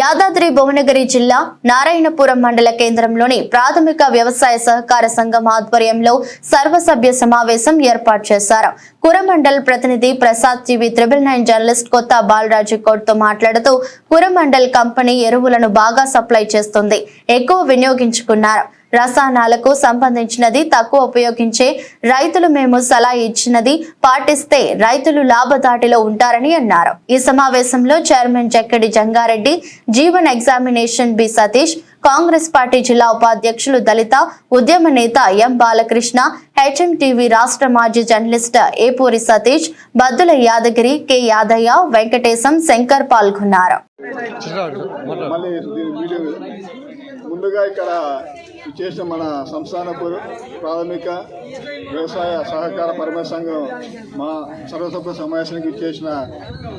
యాదాద్రి భువనగిరి జిల్లా నారాయణపురం మండల కేంద్రంలోని ప్రాథమిక వ్యవసాయ సహకార సంఘం ఆధ్వర్యంలో సర్వసభ్య సమావేశం ఏర్పాటు చేశారు. కురమండల్ ప్రతినిధి Prasad TV triple nine journalist Kotha Balaraju తో మాట్లాడుతూ కురమండల్ కంపెనీ ఎరువులను బాగా సప్లై చేస్తుంది. ఎక్కువ వినియోగించుకున్నారు. రసాయనాలకు సంబంధించినది తక్కువ ఉపయోగించే రైతులు మేము సలహా ఇచ్చినది పాటిస్తే రైతులు లాభదాటిలో ఉంటారని అన్నారు. ఈ సమావేశంలో chairman Jakkadi Jangareddy Jeevan examination B Satish Congress party జిల్లా ఉపాధ్యక్షులు దళిత ఉద్యమ నేత ఎం బాలకృష్ణ హెచ్ఎంటీవీ రాష్ట్ర మాజీ జర్నలిస్ట్ ఏపూరి సతీష్ బద్దుల యాదగిరి కె యాదయ్య వెంకటేశం శంకర్ పాల్గొన్నారు. ముందుగా ఇక్కడ చేసిన మన సంస్థాన ప్రాథమిక వ్యవసాయ సహకార పరమ సంఘం మా సర్వసభ్య సమావేశానికి ఇచ్చేసిన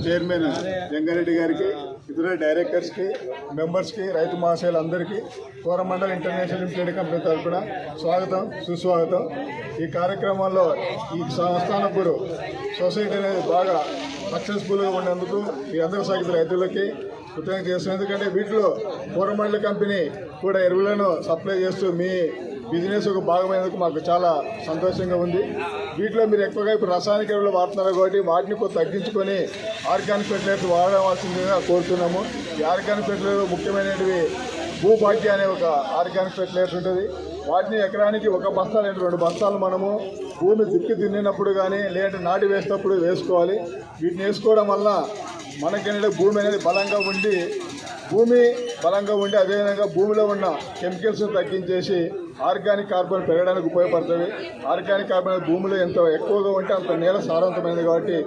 చైర్మన్ జంగారెడ్డి గారికి ఇతర డైరెక్టర్స్కి మెంబర్స్కి రైతు మహాశయులందరికీ కోరమండల్ ఇంటర్నేషనల్ లిమిటెడ్ కంపెనీ తరఫున స్వాగతం సుస్వాగతం. ఈ కార్యక్రమంలో ఈ సంస్థానపురు సొసైటీ అనేది బాగా సక్సెస్ఫుల్గా ఉన్నందుకు ఈ అందరూ సాగిత రైతులకి కృతజ్ఞత చేస్తున్నాం ఎందుకంటే వీటిలో కోరమండల కంపెనీ కూడా ఎరువులను సప్లై చేస్తూ మీ బిజినెస్ ఒక భాగమైనందుకు మాకు చాలా సంతోషంగా ఉంది. వీటిలో మీరు ఎక్కువగా ఇప్పుడు రసాయనిక ఎరువులు వాడుతున్నారు కాబట్టి వాటిని కొంత తగ్గించుకొని ఆర్గానిక్ ఫెర్టిలైజర్ వాడవలసిందిగా కోరుతున్నాము. ఈ ఆర్గానిక్ ఫెర్టిలైజర్ ముఖ్యమైనవి భూభాగ్య అనే ఒక ఆర్గానిక్ ఫెర్టిలైజర్ ఉంటుంది. వాటిని ఎకరానికి ఒక బస్తా లేదా రెండు బస్తాలు మనము భూమి దిక్కు తిన్నినప్పుడు కానీ లేదంటే నాటి వేసినప్పుడు వేసుకోవాలి. వీటిని వేసుకోవడం వల్ల మనకి భూమి అనేది బలంగా ఉండి భూమి బలంగా ఉండి అదేవిధంగా భూమిలో ఉన్న కెమికల్స్ తగ్గించేసి ఆర్గానిక్ కార్బన్ పెరగడానికి ఉపయోగపడుతుంది. ఆర్గానిక్ కార్బన్ భూమిలో ఎంత ఎక్కువగా ఉంటే అంత నేల సారవంతమైనది కాబట్టి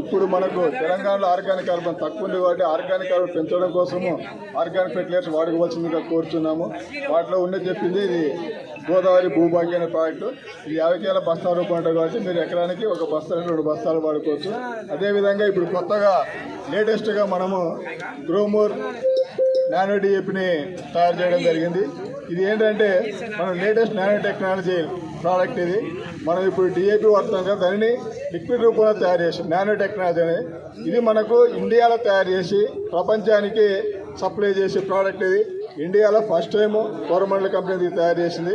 ఇప్పుడు మనకు తెలంగాణలో ఆర్గానిక్ కార్బన్ తక్కువ ఉంది కాబట్టి ఆర్గానిక్ కార్బన్ పెంచడం కోసము ఆర్గానిక్ ఫెర్టిలైజర్స్ వాడుకోవాల్సిందిగా కోరుచున్నాము. వాటిలో ఉన్నది చెప్పింది ఇది గోదావరి భూభాగ్య ప్రాజెక్టు ఇది యాభై కేల బస్తాల రూపం ఉంటుంది కాబట్టి మీరు ఎకరానికి ఒక బస్తా రెండు బస్తాలు వాడుకోవచ్చు. అదేవిధంగా ఇప్పుడు కొత్తగా లేటెస్ట్గా మనము గ్రోమూర్ నానో డిఏపిని తయారు చేయడం జరిగింది. ఇది ఏంటంటే మనం లేటెస్ట్ నానో టెక్నాలజీ ప్రోడక్ట్ ఇది. మనం ఇప్పుడు డిఏపి వాడుతాం కదా దానిని లిక్విడ్ రూపంలో తయారు చేసి నానో టెక్నాలజీ అని. ఇది మనకు ఇండియాలో తయారు చేసి ప్రపంచానికి సప్లై చేసే ప్రోడక్ట్ ఇది. ఇండియాలో ఫస్ట్ టైం కోరమండల కంపెనీ ఇది తయారు చేసింది.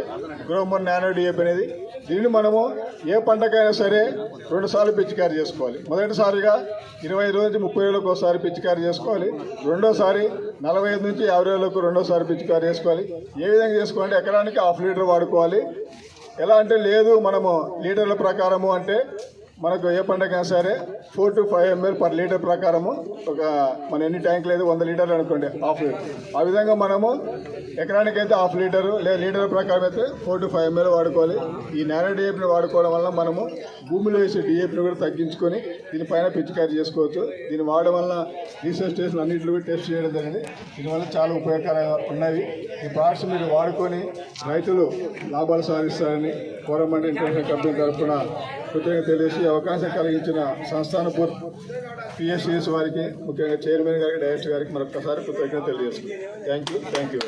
గ్రోమర్ నానో డిఏపి అనేది దీన్ని మనము ఏ పంటకైనా సరే రెండు సార్లు చేసుకోవాలి. మొదటిసారిగా ఇరవై ఐదు నుంచి ముప్పై వేలకు ఒకసారి పిచికారీ చేసుకోవాలి. రెండోసారి నలభై ఐదు నుంచి యాభై వేలకు రెండోసారి పిచికారీ చేసుకోవాలి. ఏ విధంగా చేసుకోవాలంటే ఎకరానికి హాఫ్ లీటర్ వాడుకోవాలి. ఎలా అంటే లేదు మనము లీటర్ల ప్రకారము అంటే మనకు ఏ పంటకైనా సరే four to five ML per litre ప్రకారము ఒక మన ఎన్ని ట్యాంక్ లేదు వంద లీటర్లు అనుకోండి హాఫ్ లీటర్ ఆ విధంగా మనము ఎకరానికి అయితే హాఫ్ లీటరు లేదా లీటర్ ప్రకారం అయితే ఫోర్ టు ఫైవ్ ఎంఎల్ వాడుకోవాలి. ఈ నానో డిఏపిని వాడుకోవడం వల్ల మనము భూమిలో వేసే డిఏపిని కూడా తగ్గించుకొని దీనిపైన పిచికారీ చేసుకోవచ్చు. దీన్ని వాడడం వల్ల రీసెర్చ్ స్టేషన్ అన్నింటిలో కూడా టెస్ట్ చేయడం జరిగింది. దీనివల్ల చాలా ఉపయోగకరంగా ఉన్నవి. ఈ ప్రోడక్ట్స్ మీరు వాడుకొని రైతులు లాభాలు సాధిస్తారని కోరమండ. ఇంటర్నేషనల్ కంపెనీ తరఫున కృతజ్ఞత తెలియజేసి అవకాశం కలిగించిన సంస్థానపూర్ పిఎస్సిఎస్ వారికి ముఖ్యంగా చైర్మన్ గారికి డైరెక్టర్ గారికి మరొకసారి కృతజ్ఞత తెలియజేస్తుంది థ్యాంక్ యూ థ్యాంక్ యూ